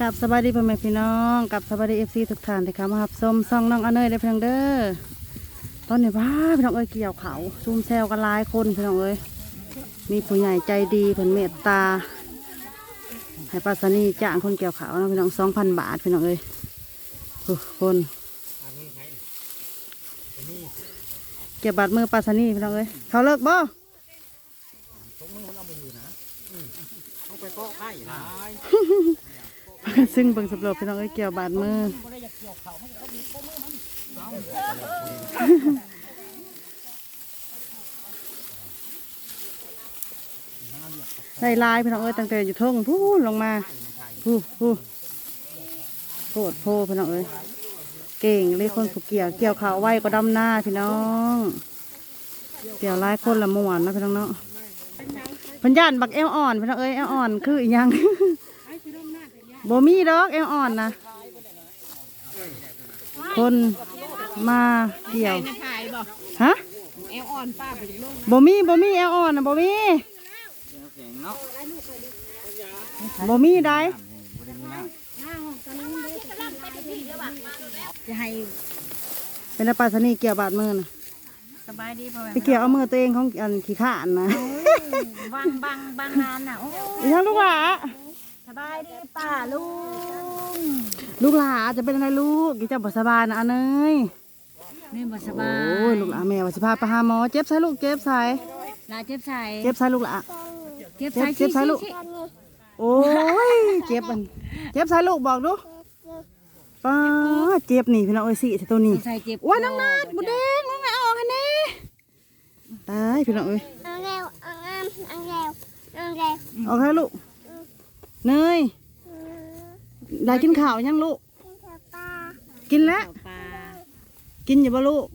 กับสบายดีพ่อแม่พี่น้องกับสบายดีเอฟซีทุกท่านที่เข้ามาหับส้มซ่องน้องอเนยได้เพียงเด้อตอนนี้ว้าพี่น้องเอ้ยเกี่ยวเขาซุ่มแซวกันหลายคนพี่น้องเอ้ยมีผู้ใหญ่ใจดีเพิ่นเมตตาให้ปัสนีจ้างคนเกี่ยวเขานะพี่น้องสองพันบาทพี่น้องเอ้ยโอ้คนเก็บบาทมือปัสนีพี่น้องเอ้ยเขาเลิกบ่เขาไปก็ใกล้หลาย ซึ่งเบิ่งสำรวจพี่น้องเอ้ยเกี่ยวบาดมือ ได้ลายพี่น้องเอ้ยตั้งแต่อยู่ทงพูนลงมาพูพูโคตรโพพี่น้องเอ้ยเก่งเลยคนผูกเกี่ยวเกี่ยวขาวไว้ก็ดำหน้าพี่น้อง เกี่ยวหลายคนละม่วนนะพี่น้องเนาะเพันย่านบักเอวอ่อนพี่น้องเอ้ยเอวอ่อนคืออีหยัง บ่มีดอกเอวอ่อนนะคนมาเกี่ยวในถ่ายบอกฮะแอลอ่อนป้าไปถึงลงบ่มีบ่มีเอวอ่อนนะบ่มีแข็งเนาะบ่มีได้จะให้เป็นปลาสนีเกี่ยวบาดมือนะสบายดีพ่อแม่ไปเกี่ยวเอามือตัวเองของอันขี้ข้านนะบางบางบางนานน่ะโอ้อีหยังลูกหลาส บายดีป้าลุงลูกหลาจะเป็นอะไรลูกกี่เจ้าบ่สบายนะอันเนยนี่บ่สโอ้บายยลูกหลาแม่ว่าสิพาไปหาหมอเจ็บใส่ลูกเจ็บใส่ลาเจ็บใส่เจ็บใส่ลูกหลา เจ็บเจ็บใส่เจ็บใส่ลูกโอ้ยเจ็บมันเจ็บใส่ลูกบอกดูป้าเจ็บนี่พี่น้องเอ้ยสิใส่ตัวนี้ใส่เจ็บว่าน้องนัดบุแดงน้องไงออกให้แน่ตายพี่น้องเอ้ยเอาเร็วเอางามเอาเร็วเอาเร็วออกให้ลูก เนยได้กินข้าวยังลูกกินเถอะป้ากินแล้ว ปลากินอยู่บ่ลูก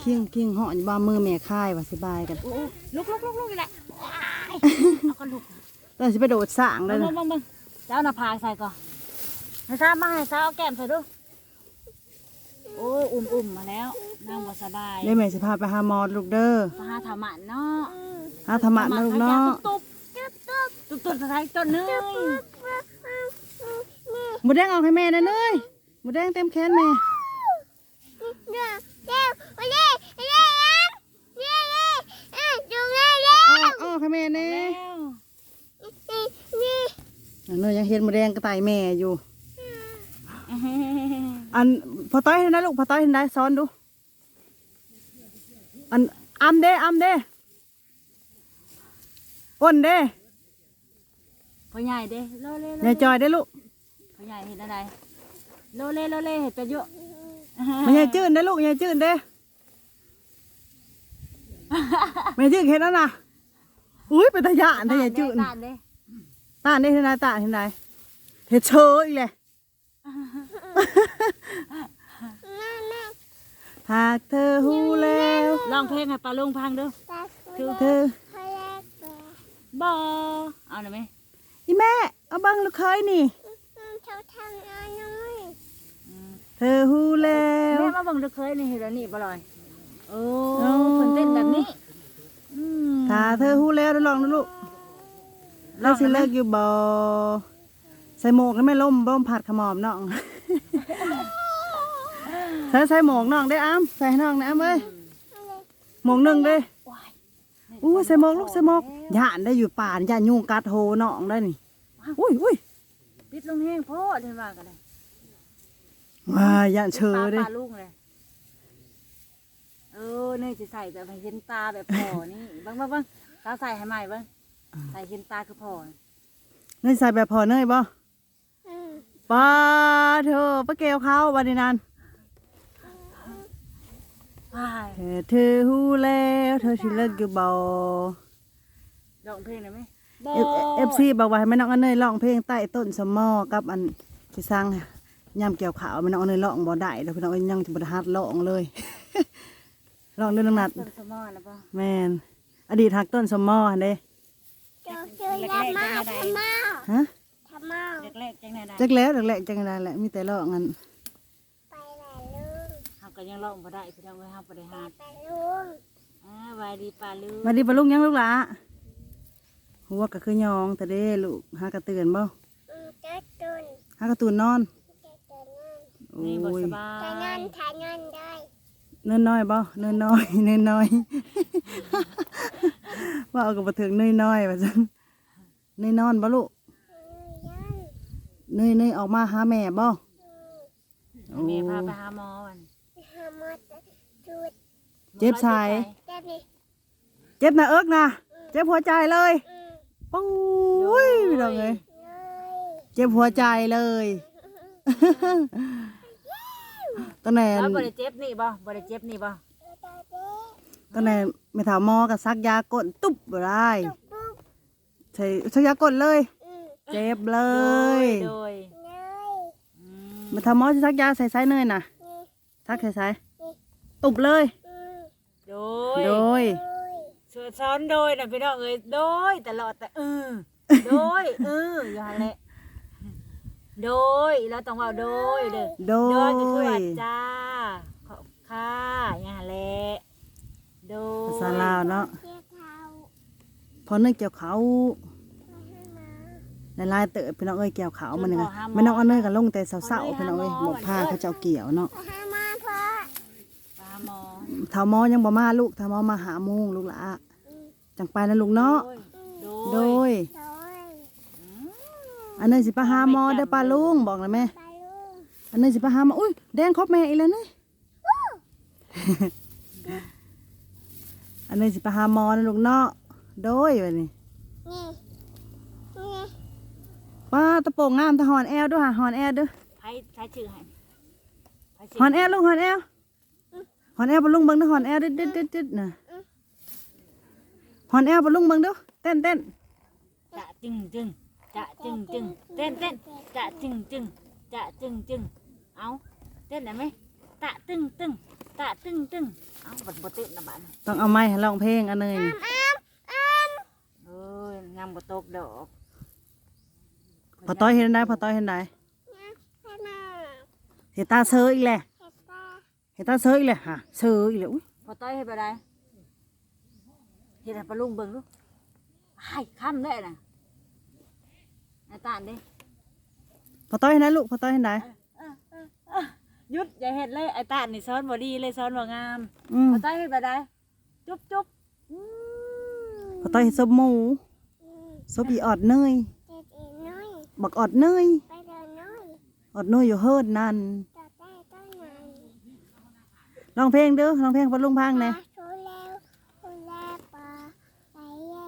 เคียงเคียงเหาะอยู่บ้ามือแม่ค่ายว่าสบายกันโอ้ลุกลุกลุกลุกอีกแหละเอาก็ลุกตอนสิไปโดดสร้างเลเบิ่ยงนะเบิ่งเบิ่งเจ้าหน้าผากใส่ก่อนให้ซ้ามาให้ซ้าเอาแก้มใส่ดู โอ้ยอุ่มอุ่มมาแล้วนั่งบ่สบายเดี๋ยวแม่สิพาไปหาหมอลูกเด้อพาธรรมะเนาะหาธรรมะนะลูกเนาะ ตุ๊บตุ๊บตุ๊บตุ๊บตุ๊บใส่ต้นเนย บุแดงออกให้แม่นะเนยบุแดงเต็มแขนแม่เร็วเร็วเอาเร็วเอาเร็วเร็วเร็วเดูเร็วเร็วออกออกให้แม่แน่แล้วนี่นี่เนยยังเห็นบุแดงกระต่ายแม่อยู่ อันพอต้อยเห็นได้ลูกพอต้อยเห็นได้ซ้อนดู อันอัมเด้อัมเด้อ้นเด้พ่อใหญ่เด้โลเล่โลยายจอยได้ลูก ใหญ่เห็นอะไรโลเล่โลเล่เห็นไปเยอะมันยายจืดได้ลูกยายจืดเด้แม่จืดเห็นแล้วนะอุ้ยเป็นตาหยานตายายจืดตานเด้ตาได้เห็นไหมตาเห็นไหมเห็ดเชออีกเลยหากเธอหูแล้วร้องเพลงให้ปลาลุงพังดูตาสเธอเขาแรกตัวบอเอาหน่อยไหมอีแม่เอาบังลูกเคยนี่ เขาทำงานน้อย เธอหูแล้วแม่มาเบังดูเคยนี่เห็นแล้วนี่บ่ลอยโอ้โอ้เพิ่นเต้นแบบนี้อืมถ้าเธอหูแล้วเดี๋ยวลองดูลูกเราสิเลิกอยู่บ่ใส่หมวกแล้วไม่ล่มล่มผัดขมอมน้องใส่ใส่หมวกน้องได้ออ้ํใส่ให้น้องนะอ้ํเอ้ยหมวกหนึ่งเด้อู้ใส่หมวกลูกใส่หมวกย่านได้อยู่ป่านย่านยุงกัดโหน้องได้นี่อุ้ยอุ้ยปิดลงแห้งโพดเห็นว่ากันเลย ว้ายย่านเชอปลาเด้ ปลาลุงเลยเออนี่สิใส่แบบให้เห็นตาแบบพอนี่เบ้างเบ้างเบ้างตาใส่ให้ใหม่เบ้างใส่เห็นตาคือพอเนยใส่แบบพอเนยบ่อืมป้าเธอป้าเกลเขาวันนี้นั้นว้ายเธอเธอหูแล้วเธอสิเลิกอยู่บ่ร้องเพลงได้ไหมเอฟเอฟซีบอกว่าให้แม่น้องอันเนยร้องเพลงใต้ต้นสมอกับอันที่สร้าง ยำเกี่ยวขาวแม่น้องอันเนยร้องบ่ได้แล้วพี่น้องเอ้ยยังจะบ่ได้ฮัดร้องเลยร้องเรื่องนัดต้นสมอนะป่ะแม่นอดีตหักต้นสมอหั่นเด้เจอเจอยามาทำมาฮะทำมาแรกๆจังไหนได้จักแล้วจักแล้วจังได๋แหละมีแต่ร้องอันไปแหละลุงเฮาก็ยังร้องบ่ได้พี่น้องเอ้ยเฮาบ่ได้หาไปลุงอ่าสวัสดีป้าลุงมาดีบ่ลุงยังลูกหล่ะหัวก็คือยองแต่เด้ลูกหากระเตือนบ่อืมเจ๊ตุนหหาการ์ตูนนอน โอ้นี่บ่ยสบาถ่ายงายนถ่ายงานได้เนินน้อยบ่เนินน้อยเนินน้อยว่าเอากับบัถึงเนินน้อยว่าจังเนินนอนบ่ลูกยันเนยเนยออกมาหาแม่บ่โอ้แม่พาไปหาหมอวันหามาจุดเจ็บสายเจ็บนี่เจ็บหน้าเอิกนะเจ็บหัวใจเลยอืมปุ้ยพี่น้องเอ้ยเลยเจ็บหัวใจเลย ตอนไหนแล้วบ่ได้เจ็บนี่บ่บ่ได้เจ็บนี่บ่ตาเจ๊ตอนไหนไม่ถามหมอกับซักยากดตุ๊บบ่ได้จุกปุ๊บใช่ซักยากดเลยอืมเจ็บเลยโดยเลยอืมไม่ถามหมอสิซักยาใส่ไส้เนยน่ะนี่ซักใส่ไส้ตุบเลยอืมโดยโดยเลยสวดซ้อนโดยนะพี่น้องเอ้ยโดยตลอดแต่เออโดยเอออยู่หั่นแหละ โดยเราต้องเว่าโดยเด้อโดโดยยก็คือว่าจ้าขอบค่ะอย่างหั่นแหละโดยภาษาลาวเนาะเจ๊เท้าพอเนยเกี่ยวเขามาให้มาหลายๆเตอะพี่น้องเอ้ยเกี่ยวเขามันนี่ค่ะไม่น้องเอาเนยกับลงแต่เศร้าๆพี่น้องเอ้ยหมดผ้าเขาเจ้าเกี่ยวเนาะมาให้มาพ่อปลาหมอเท้าหมอยังบ่มาลูกเท้าหมอมาหาโมงลูกละจังไปนะลูกเนาะโดโดยย โดย อันนี้สิไปหาหมอเด้อป้าลุงบอกเลยแม่ ไปลูกอันนี้สิไปหาหมออุ้ยแดงครบแม่อีกแล้วนี่อันนี้สิไปหาหมอนะลูกเนาะโดยวันนี้นี่นี่ป้าตะโปงงามตะหอนแอวด้วยค่ะหอนแอวด้วยไผไผชื่อให้ไผชื่หอนแอวลูกหอนแอวหอนแอวป้าลุงเบิ่งด้วยหอนแอวดึดดึดดึดดึดนะหอนแอวป้าลุงเบิ่งด้วยเต้นเต้นจะจึงจึง จะจึงจึงเต้นเต้นจะจึงจึงจะจึงจึงเอาเต้นได้ไหมตะตึงตึงตะตึงตึงเอาบัดบ่เต้นนะบัดต้องเอาไม้ให้ร้องเพลงอันนี้นี่อ้ามอ้ามเอ้ยงามบ่ตกดอกพอต้อยเห็นได้พอต้อยเห็นได้ให้มาเห็นตาเซออีกแหละเห็ดตาเห็นตาเซออีกแหละฮะเซออีกแล้วอุ้ยพอต้อยให้ไปได้เฮ็ดให้ปลาลุงเบิ่งดูไอ้ค่ำได้น่ะ ไอ้ตานเด้พอต้อยเห็นได้ลูกพอต้อยเห็นได้หยุดอย่าเฮ็ดเลยไอ้ตานนี่ซ้อนบ่ดีเลยซ้อนบ่งามอืมพอต้อยเฮ็ดไปได้จุ๊บจุ๊บอืมพอต้อยเห็นศพหมูอืมศพอีออดเนยเจ็ดอีน้อยบักออดเนยไปเดินน้อยอดเนยอยู่เฮิดนั่นต่อได้ต้นไหนร้องเพลงเด้อร้องเพลงพอลุงพังปแหน่ ลาชูแล้วชูแล้วปลาไปใหญ่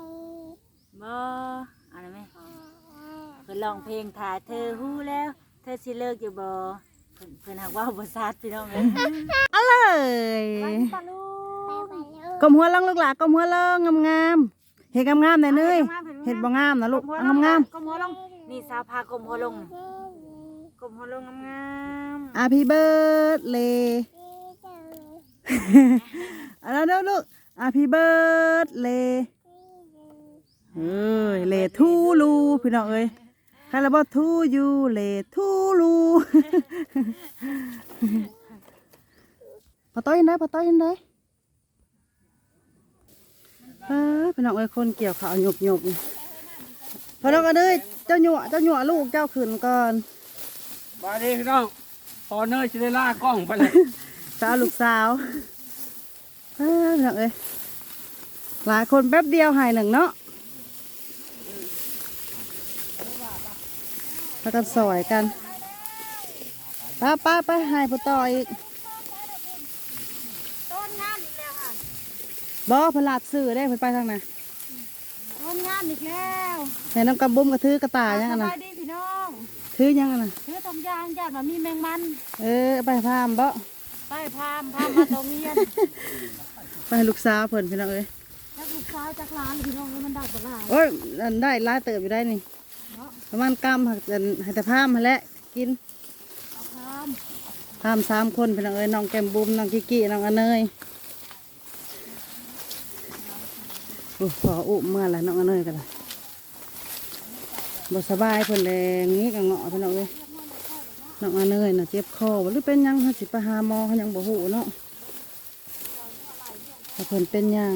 บ่เอะไรไหม ปลา เพิ่ นร้องเพลงถ่ายเธอฮู้แล้ว เธอสิเลิกอยู่บ่เพิ่นเพิ่นหักว่าบ่ซัดพี่น้องเอ้ยเอาเลยไปปลาลุไปงไปลูกกลมหัวลงลูกหลานกลมหัวลงงามๆเห็ดงามๆหน่อยเนยเห็ดบ่งามนะลูกเอางามก้มหัวลงนี่สาวพาก้มหัวลงนี่ก้มหัวลงงามๆ Happy birthday เอาแล้วเด้อลูก Happy birthday เอ้ยเลทูลูพี่น้องเอ้ย ใครละบ่ทูยูเลทูลูพอต้อยเห็นได้พอต้อยเห็นได้เอ้ยพี่น้องเอ้ยคนเกี่ยวขาวหยกหยกๆพอน้องกันเลยเจ้าหยวเจ้าหยวลูกเจ้าขืนก่อนบายดีพี่น้องพอเนยจะได้ล่ากล้องไปเลยสาวลูกสาวเอ้ยพี่น้องเอ้ยหลายคนแป๊บเดียวหายหนึ่งเนาะ แล้วก็สอยกันป้าป้าไปหายผู้ต่ออีกต้นงามอีกแล้วค่ะบ่เพนลาดซื้อได้เพิ่นไปทางไหนต้นงามอีกแล้วเห็นน้ำกระบุ้มกระทือกระตายยังสอะนะบายดีพี่น้องถือยังอะนะเนื้อตรงยางญาติว่ามีแมงมัน เออไปพามบ่ไปพามพามมาตรงเมียนไปให้ลูกสาวเพิ่นพี่น้องเอ้ยแล้วลูกสาวจากร้านพี่น้องแล้วมันได้บ่ล่ะโอ้ยอันได้หลายเติบอยู่ได้นี่ ประมาณกำหักอันให้แต่พามมาแหละกินเอาพามพามสามคนพี่น้องเอ้ยน้องแกมบุ้มน้องกิกกี้น้องอเนยโอ้ขออุ้มเมื่อไรน้องอเนยกันละบสบายเพิ่นแดงงี้กับเงาะพี่น้องเอ้ยน้องอเนยน่ะเจ็บคอหรือเป็นยังเขาสิไปหาหมอเขายังบ่ฮู้เนาะว่เพิ่นเป็นยัง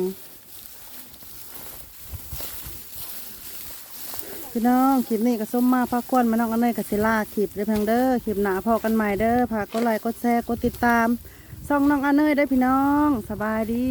พี่น้องคลิปนี้ก็ส้มมาพักควนมาน้องอันเนยกับศิลาคลิปเด้อเพียงเด้อคลิปหนาพอกันใหม่เด้อฝากกดไลค์กดแชร์กดติดตามซ่องน้องอันเนยได้อพี่น้องสบายดี